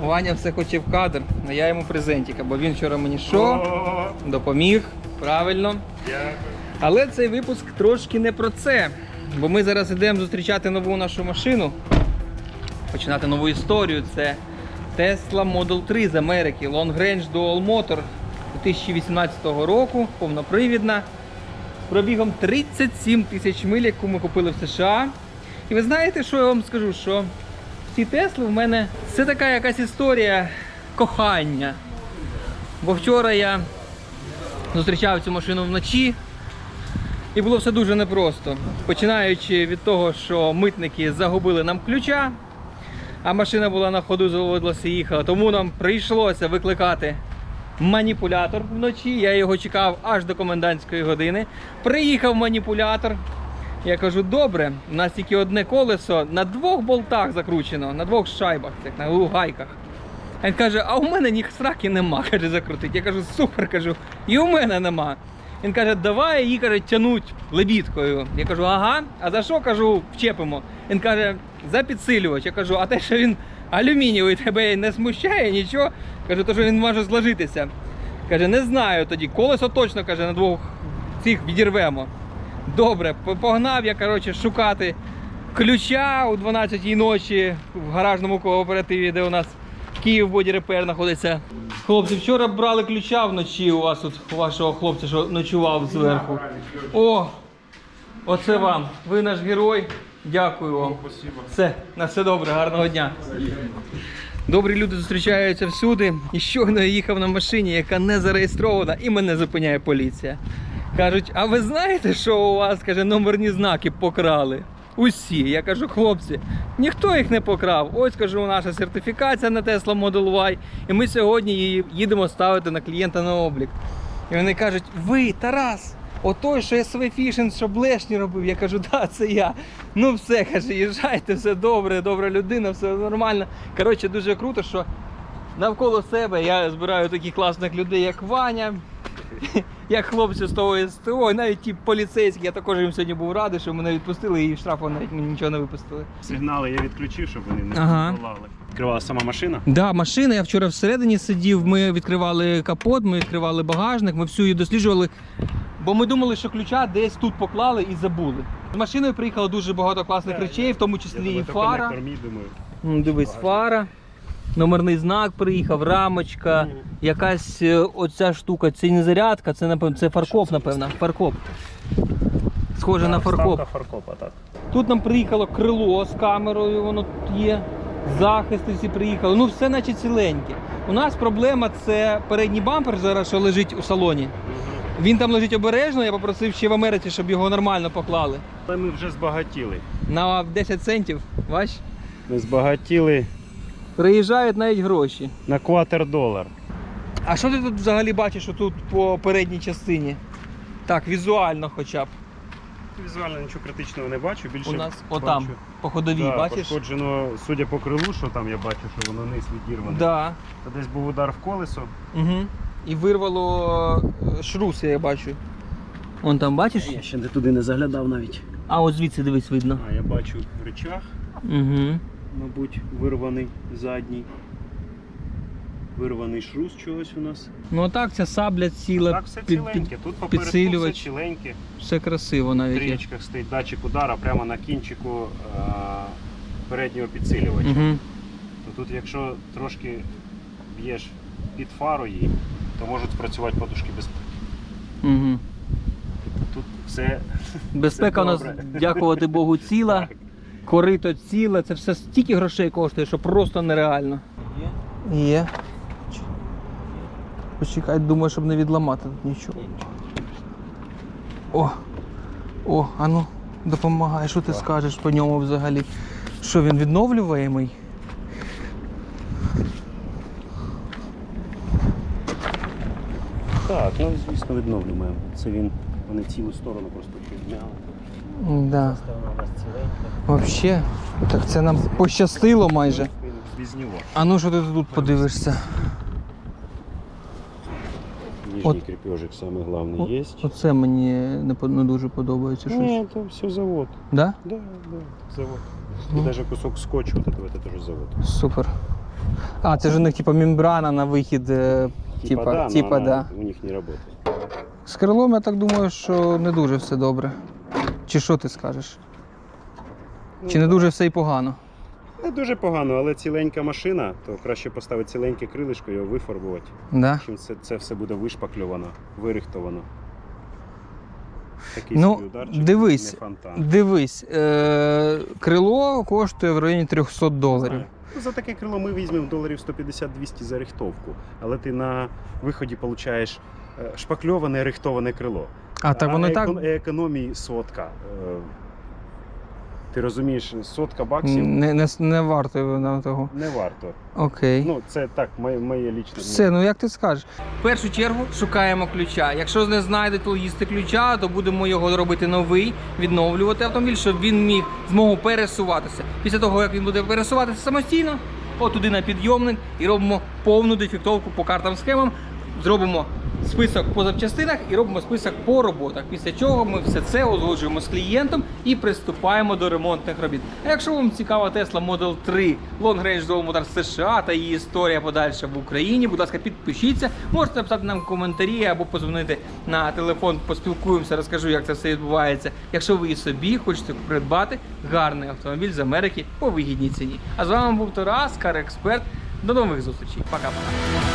Ваня все хоче в кадр, але я йому презентика, бо він вчора мені що? Допоміг, правильно. Дякую. Але цей випуск трошки не про це. Бо ми зараз йдемо зустрічати нову нашу машину, починати нову історію. Це Tesla Model 3 з Америки, Long Range Dual Motor 2018 року, повнопривідна. З пробігом 37 тисяч миль, яку ми купили в США. І ви знаєте, що я вам скажу? Що ці Тесли в мене це така якась історія кохання. Бо вчора я зустрічав цю машину вночі. І було все дуже непросто. Починаючи від того, що митники загубили нам ключа, а машина була на ходу, заводилася і їхала. Тому нам прийшлося викликати маніпулятор вночі. Я його чекав аж до комендантської години. Приїхав маніпулятор. Я кажу, добре, у нас тільки одне колесо на двох болтах закручено, на двох шайбах, так, на гайках. Він каже, а у мене ні сраки нема, каже, закрутить. Я кажу, супер, кажу, і у мене нема. Він каже, давай її каже, тянуть лебідкою. Я кажу, ага, а за що кажу, вчепимо? Він каже, за підсилювач. Я кажу, а те, що він алюмінієвий тебе не смущає, нічого. Кажу, то що він може зложитися. Каже, не знаю тоді. Колесо точно каже, на двох цих відірвемо. Добре, погнав я коротше, шукати ключа у 12-й ночі в гаражному кооперативі, де у нас Київ Боді Репер знаходиться. Хлопці, вчора брали ключа вночі у вас тут, у вашого хлопця, що ночував зверху. О! Оце вам. Ви наш герой. Дякую вам. Все, на все добре, гарного дня. Добрі люди зустрічаються всюди. І щойно я їхав на машині, яка не зареєстрована, і мене зупиняє поліція. Кажуть, а ви знаєте, що у вас каже, номерні знаки покрали? Усі. Я кажу, хлопці, ніхто їх не покрав. Ось кажу, наша сертифікація на Tesla Model Y, і ми сьогодні її їдемо ставити на клієнта на облік. І вони кажуть: ви, Тарас, отой, що СВ Фішинг, що блешні робив. Я кажу, да, це я. Ну все, каже, їжджайте, все добре, добра людина, все нормально. Коротше, дуже круто, що навколо себе я збираю таких класних людей, як Ваня, як хлопці з того СТО, і навіть ті поліцейські, я також їм сьогодні був радий, що мене відпустили і штрафу навіть мені нічого не випустили. Сигнали я відключив, щоб вони не Ага. волали. Відкривала сама машина. Да, машина. Я вчора всередині сидів. Ми відкривали капот, ми відкривали багажник, ми всю її досліджували. Бо ми думали, що ключа десь тут поклали і забули. З машиною приїхало дуже багато класних речей, в тому числі і фара. коннектор мій, думаю. Ну, Дивись, фара. Номерний знак приїхав, рамочка, якась е, оця штука, це не зарядка, це напевно, це фаркоп, напевно. Фаркоп. Схоже на фаркоп. фаркопа, так. Тут нам приїхало крило з камерою, воно тут є. Захисти всі приїхали. Ну все наче ціленьке. У нас проблема це передній бампер зараз, що лежить у салоні. Він там лежить обережно, я попросив ще в Америці, щоб його нормально поклали. Але ми вже збагатіли. На 10 центів, бач? Ми збагатіли Приїжджають навіть гроші. на квартер долар. А що ти тут взагалі бачиш тут по передній частині? Так, візуально хоча б. Візуально нічого критичного не бачу. Більше У нас бачу- отам, по ходовій, Да, бачиш? Пошкоджено, судя по крилу, що там я бачу, що воно низ відірване. Да. То десь був удар в колесо. Угу. І вирвало е, шрус, я бачу. Вон там бачиш? Я ще не туди не заглядав навіть. А от звідси дивись видно. А я бачу речах, Угу. Мабуть, вирваний задній. Вирваний шрус чогось у нас. Ну а так, ця сабля ціла, Так, все ціленьке. Тут попередку все ціленьке. все красиво навіть. є. трієчках стоїть датчик удара прямо на кінчику е, переднього підсилювача. Угу. То тут, якщо трошки б'єш під фару її, то можуть спрацювати подушки безпеки. Угу. Тут все Безпека у нас, дякувати Богу, ціла, так. Корито ціле, це все стільки грошей коштує, що просто нереально. Є? Є. Почекай, думаю, щоб не відламати тут нічого. О! О, а ну, допомагай, що ти скажеш по ньому взагалі? Що він відновлюваємий? Так, ну звісно відновлюємо. Це він, вони цілу сторону просто підняли. Да. Вообще, так це нам пощастило майже. Без нього. А ну що ти тут подивишся? Нижній От- крепежик саме головне є. Оце мені не, по- не дуже подобається щось. Ні, це все завод. Да? Да, да, завод. Ну. І навіть кусок скотчу, вот этого, это тоже завод. Супер. А, це ж у них типу мембрана на вихід. е, Типа, да, но типа, она да. у них не работает. З крилом я так думаю, що не дуже все добре. Чи що ти скажеш? Чи не дуже все і погано? Не дуже погано, але ціленька машина, то краще поставити ціленьке крилишко, його вифарбувати. Да? Чим це, це все буде вишпакльовано, вирихтовано. Такий Ну, ударчик, дивись, не фонтан. Дивись, е- крило коштує в районі 300 доларів. Ну, За таке крило ми візьмемо доларів 150-200 за рихтовку, але ти на виході получаєш е, шпакльоване рихтоване крило. А так воно і так екон- економії сотка. Е, Ти розумієш, сотка баксів не, не, не варто нам того. не варто. Окей. Ну, це так, моє, моє лічне. Все, ну як ти скажеш? В першу чергу шукаємо ключа. Якщо не знайдуть логісти ключа, то будемо його робити новий, відновлювати автомобіль, щоб він міг змогу пересуватися. Після того, як він буде пересуватися самостійно, отуди на підйомник і робимо повну дефектовку по картам схемам. Зробимо список по запчастинах і робимо список по роботах. Після чого ми все це узгоджуємо з клієнтом і приступаємо до ремонтних робіт. А якщо вам цікава Tesla Model 3 Long Range Dual Motor США та її історія подальша в Україні, будь ласка, підпишіться. Можете написати нам коментарі або позвонити на телефон, поспілкуємося, розкажу, як це все відбувається. Якщо ви і собі хочете придбати гарний автомобіль з Америки по вигідній ціні. А з вами був Тарас, Кар Експерт. До нових зустрічей. Пока-пока.